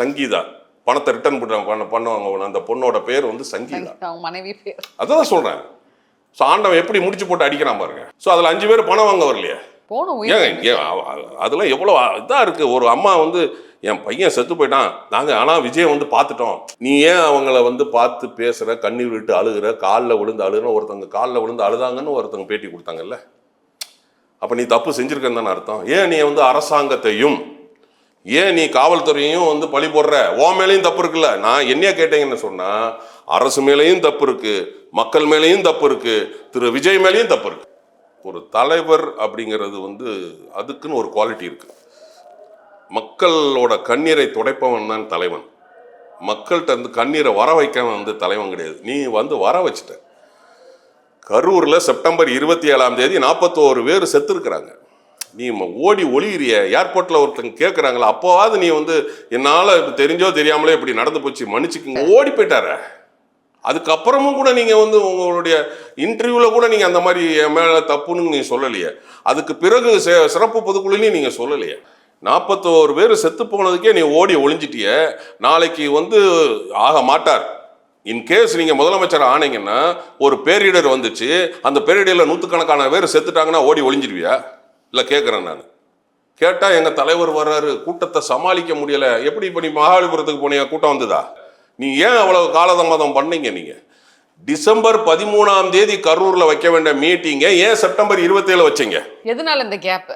சங்கீதா. பணத்தை ரிட்டர்ன் பண்ண பண்ணுவாங்க அந்த பொண்ணோட பேர் வந்து சங்கீதா. மனைவி பேர். அதான் சொல்றேன். ஸோ ஆண்டவன் எப்படி முடிச்சு போட்டு அடிக்கிறான் பாருங்க. ஸோ அதில் அஞ்சு பேர் பணம் வாங்க வரலையே ஏங்க அதெல்லாம் எவ்வளோ இதாக இருக்கு. ஒரு அம்மா வந்து என் பையன் செத்து போயிட்டான். நாங்கள் ஆனால் விஜய் வந்து பார்த்துட்டோம். நீ ஏன் அவங்கள வந்து பார்த்து பேசுகிற கண்ணீர் விட்டு அழுகுற? காலில் விழுந்து அழுகுற ஒருத்தவங்க காலில் விழுந்து அழுதாங்கன்னு ஒருத்தவங்க பேட்டி கொடுத்தாங்கல்ல. அப்போ நீ தப்பு செஞ்சிருக்கன்னு தானே அர்த்தம். ஏன் நீ வந்து அரசாங்கத்தையும் ஏன் நீ காவல்துறையும் வந்து பழி போடுற? ஓ மேலேயும் தப்பு இருக்குல்ல? நான் என்னைய கேட்டீங்கன்னு சொன்னா அரசு மேலேயும் தப்பு இருக்கு மக்கள் மேலேயும் தப்பு இருக்கு திரு விஜய் மேலேயும் தப்பு இருக்கு. ஒரு தலைவர் அப்படிங்கிறது வந்து அதுக்குன்னு ஒரு குவாலிட்டி இருக்கு. மக்களோட கண்ணீரை துடைப்பவன் தான் தலைவன். மக்கள்கிட்ட இருந்து கண்ணீரை வர வைக்கவன் வந்து தலைவன் கிடையாது. நீ வந்து வர வச்சுட்ட. கரூரில் செப்டம்பர் இருபத்தி ஏழாம் தேதி நாற்பத்தோரு பேர் செத்துருக்குறாங்க. நீ ஓடி ஒளியிறிய. ஏர்போர்ட்டில் ஒருத்தங்க கேட்குறாங்களா அப்போவாது நீ வந்து என்னால் தெரிஞ்சோ தெரியாமலே இப்படி நடந்து போச்சு மன்னிச்சுக்குங்க. ஓடி போயிட்டார. அதுக்கப்புறமும் கூட நீங்கள் வந்து உங்களுடைய இன்டர்வியூவில் கூட நீங்கள் அந்த மாதிரி என் மேலே தப்புன்னு நீங்கள் சொல்லலையே. அதுக்கு பிறகு சி- சிறப்பு பொதுக்குழுலையும் நீங்கள் சொல்லலையே. நாற்பத்தோரு பேர் செத்து போனதுக்கே நீ ஓடி ஒளிஞ்சிட்டிய. நாளைக்கு வந்து ஆக மாட்டார். இன்கேஸ் நீங்கள் முதலமைச்சர் ஆனீங்கன்னா ஒரு பேரிடர் வந்துச்சு. அந்த பேரிடரில் நூற்றுக்கணக்கான பேர் செத்துட்டாங்கன்னா ஓடி ஒளிஞ்சிருவியா? இல்லை கேட்குறேன் நான். கேட்டால் எங்கள் தலைவர் வர்றாரு கூட்டத்தை சமாளிக்க முடியலை. எப்படி இப்போ நீ மகாபலிபுரத்துக்கு போனியா? கூட்டம் வந்ததா? நீ ஏன் அவ்வளோ காலதாமதம் பண்ணீங்க நீங்கள் டிசம்பர் பதிமூணாம் தேதி கரூரில் வைக்க வேண்டிய மீட்டிங்கை ஏன் செப்டம்பர் இருபத்தேழு வச்சீங்க? எதனால இந்த கேப்